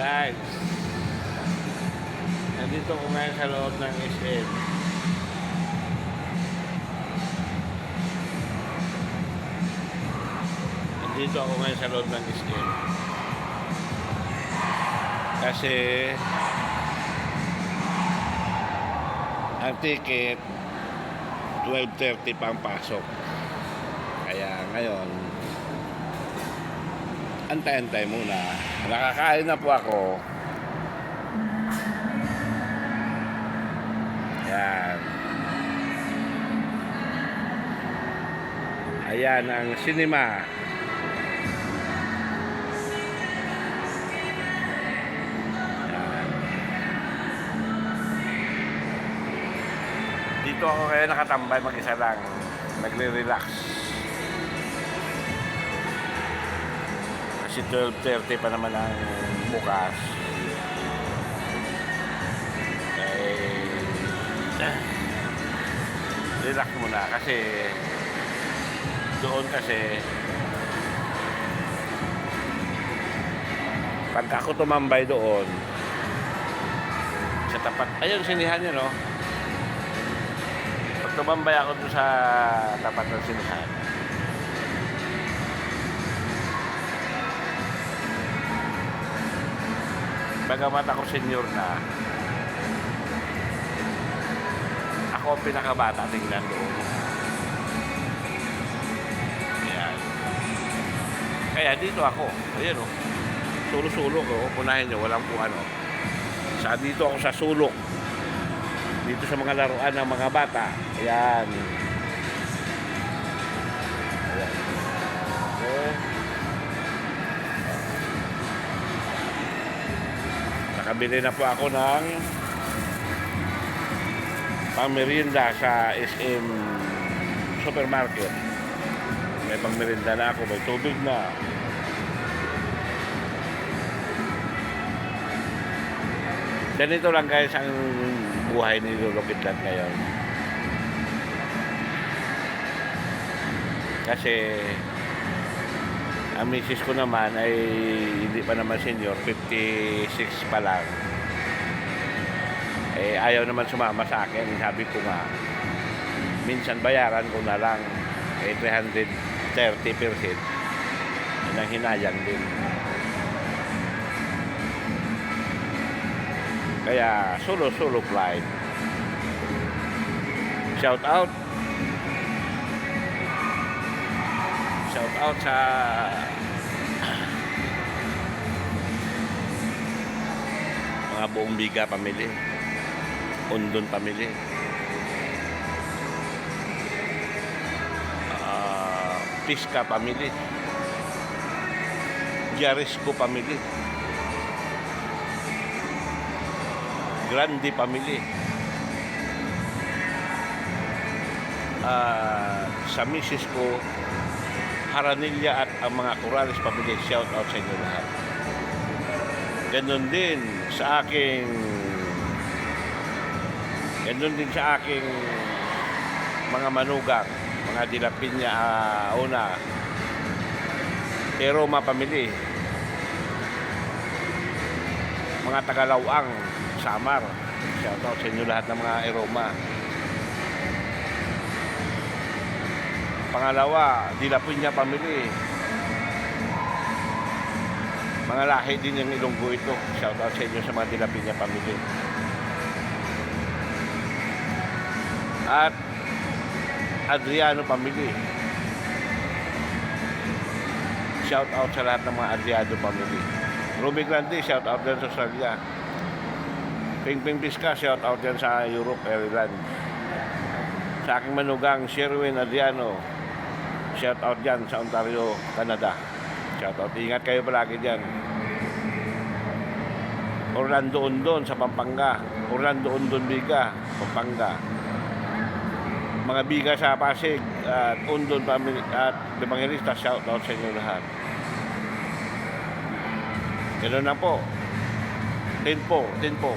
Guys, nandito ko ngayon sa loob ng SM. Nandito ako ngayon sa loob ng SM. Kasi ang ticket 12.30 pa ang pasok. Kaya ngayon, antay-antay muna. Nakakain na po ako. Yan. Ayan ang cinema. Yan. Dito ako kaya nakatambay mag-isa lang. Nagre-relax. Kasi 12.30 pa naman ang bukas. Eh, eh, relax muna kasi doon kasi pagka ako tumambay doon sa tapat, ayun sinihan yun no pag tumambay ako doon sa tapat ng sinihan bagamat ako senior na ako ang pinakabata tingnan doon Ayan. kaya dito ako ayan o. Sulo-sulo ko punahin nyo walang kung ano. Sa dito ako sa sulok dito sa mga laruan ng mga bata. Ayan ayan nakabili na po ako ng pangmerienda sa SM supermarket. May pangmerienda na ako may tubig na. Ganito lang guys ang buhay ni Lolo Kidlat ngayon. Kasi ang misis ko naman ay hindi pa naman senior 56 pa lang. Eh ayaw naman sumama sa akin. Sabi ko nga minsan bayaran ko na lang eh 330 per head ang hinayang din. Kaya solo solo flight. Shout out shout out mga buong biga pamilya Undon pamilya Ah, Piska pamilya Jarisco pamilya Grande pamilya Ah, sa misis ko Haranilla at ang mga Corales pamilya shout out sa inyo lahat Ganon din sa aking Ganon din sa aking mga manugang, mga dilapinya uh, una. Pero mapamili. Mga tagalawang, Samar. Shout out sa inyo lahat ng mga Eroma. Pangalawa, Dilapinya pamili. Mga lahi din yung Ilonggo ito. Shout out sa inyo sa mga Dilapinya pamili. At Adriano Pamili. Shout out sa lahat ng mga Adriano Pamili. Ruby Grande, shout out din sa Australia. Ping Ping Pisca, shout out din sa Europe, Ireland. Sa aking manugang, Sherwin Adriano, shout out dyan sa Ontario, Canada. Shout out. Ingat kayo palagi dyan. Orlando Undon sa Pampanga. Orlando Undon Biga, Pampanga mga biga sa Pasig at Undon Pamili at Evangelista shout out sa inyo lahat ganoon na po din po din po